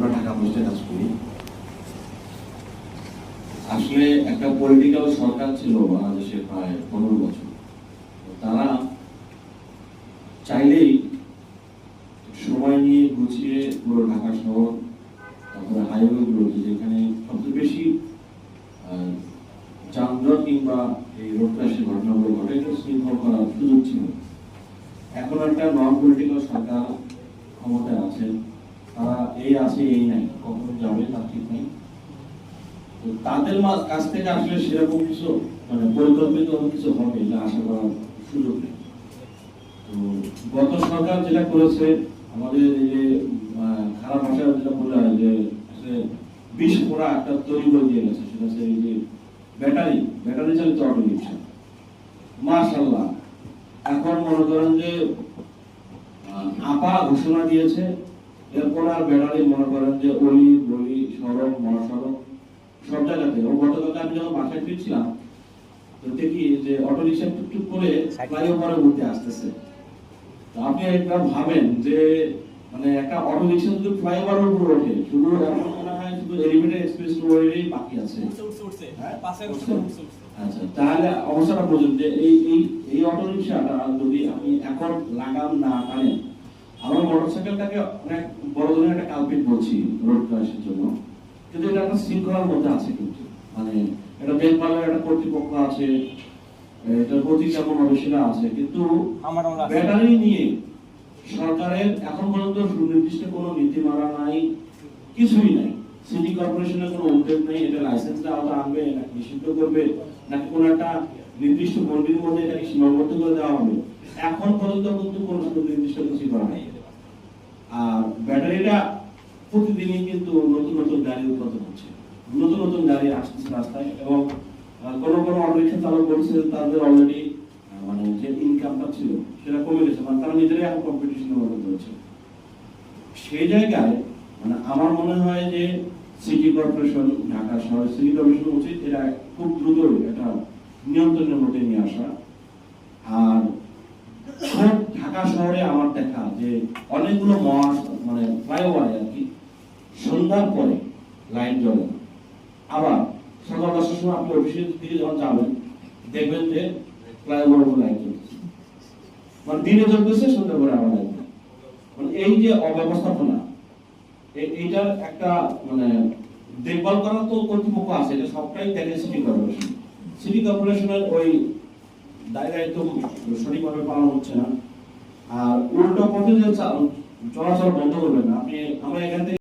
আমরা ঢাকা পুলিশে কাজ করি। আসলে একটা পলিটিক্যাল সরকার ছিল বাংলাদেশে প্রায় পনেরো বছর। তারা চাইলেই সময় নিয়ে গুছিয়ে পুরো ঢাকা শহর, তারপরে হাইওয়ে গুলো যেখানে সবচেয়ে বেশি যানজট কিংবা এই রোড ক্রাশের ঘটনাগুলো ঘটে শৃঙ্খল করার সুযোগ ছিল। এখন একটা নন পলিটিক্যাল সরকার এই আছে এই নাই, কখন যাবে তার ঠিক নেই। তো তাদের কাছ থেকে আসলে সেরকম কিছু মানে পরিকল্পিত কিছু হবে, এটা আশা করার সুযোগ নেই। তো গত সরকার যেটা করেছে, আমাদের যে খারাপ ভাষায় যেটা বলা যে বিষ পোড়া একটা তৈরি করে দিয়ে গেছে, সেটা হচ্ছে এই যে ব্যাটারি ব্যাটারি চালিত অটো রিক্সা মাশাল্লাহ এখন মনে করেন যে আপা ঘোষণা দিয়েছে এরপর আর ব্যাটারি মনে করেন যে অলি গলি সড়ক মহাসড়ক সব জায়গাতে। ও গতকাল আমি যখন বাসায় ফিরছিলাম তো দেখি যে অটো রিক্সা টুকটুক করে ফ্লাইওভারের মধ্যে আসতেছে। তো আপনি একবার ভাবেন যে মানে একটা অটো রিক্সা যদি ফ্লাইওভারের উপর ওঠে শুধু এখন মনে হয় শুধু এলিভেটেড এক্সপ্রেস রোডেরই বাকি আছে। হ্যাঁ? আচ্ছা তাহলে অবস্থাটা বুঝুন যে এই এই এই অটো রিক্সাটা যদি আপনি এখন লাগাম না টানেন আমার মোটরসাইকেলটাকে অনেক বড় ধরনের একটা কালপিট বলছি রোড ক্রাশের জন্য। কিন্তু এটা একটা শৃঙ্খলার মধ্যে আছে কিন্তু। মানে এটা দেখভালের একটা কর্তৃপক্ষ আছে এটার প্রতি কেমন হবে আছে। কিন্তু। ব্যাটারি নিয়ে সরকারের এখন পর্যন্ত সুনির্দিষ্ট কোনো নীতিমালা নাই কিছুই নাই। সিটি কর্পোরেশনের কোনো উদ্যোগ নেই এটা লাইসেন্স আওতা আনবে নাকি নিষিদ্ধ করবে নাকি কোনো একটা নির্দিষ্ট গণ্ডির মধ্যে এটাকে সীমাবদ্ধ করে দেওয়া হবে। এখন পর্যন্ত কিন্তু কোনো সুনির্দিষ্ট কিছু করা নেই ব্যাটারিটা প্রতিদিনই কিন্তু নতুন নতুন গাড়ি উৎপাদন হচ্ছে। নতুন নতুন গাড়ি আসতেছে রাস্তায় এবং কোনো কোনো অটোরিক্সা চালক বলছে তাদের অলরেডি মানে যে ইনকামটা ছিল, সেটা কমে গেছে মানে তারা নিজেরাই এখন কম্পিটিশনের মধ্যে রয়েছে। সেই জায়গায় মানে আমার মনে হয় যে সিটি কর্পোরেশন ঢাকা শহর সিটি কর্পোরেশন উচিত এটা খুব দ্রুত এটা নিয়ন্ত্রণের মধ্যে নিয়ে আসা। আর ঢাকা শহরে আমার দেখা যে অনেকগুলো মহা মানে ফ্লাইওভার আর কি, সন্ধ্যার পরে লাইন জ্বলে। আবার সকাল দশটার সময় আপনি অফিসের দিকে যখন যাবেন, দেখবেন যে ফ্লাইওভার উপর লাইন জ্বলছে মানে দিনে জ্বলতেছে, সন্ধ্যার পরে আবার লাইন মানে এই যে অব্যবস্থাপনা এইটার একটা মানে দেখভাল করার তো কর্তৃপক্ষ আছে, এটা সবটাই দেখে সিটি কর্পোরেশন সিটি কর্পোরেশনের ওই দায় দায়িত্ব সঠিকভাবে পালন হচ্ছে না। আর উল্টো পথে যে চলাচল বন্ধ করবেন আপনি আমরা এখান থেকে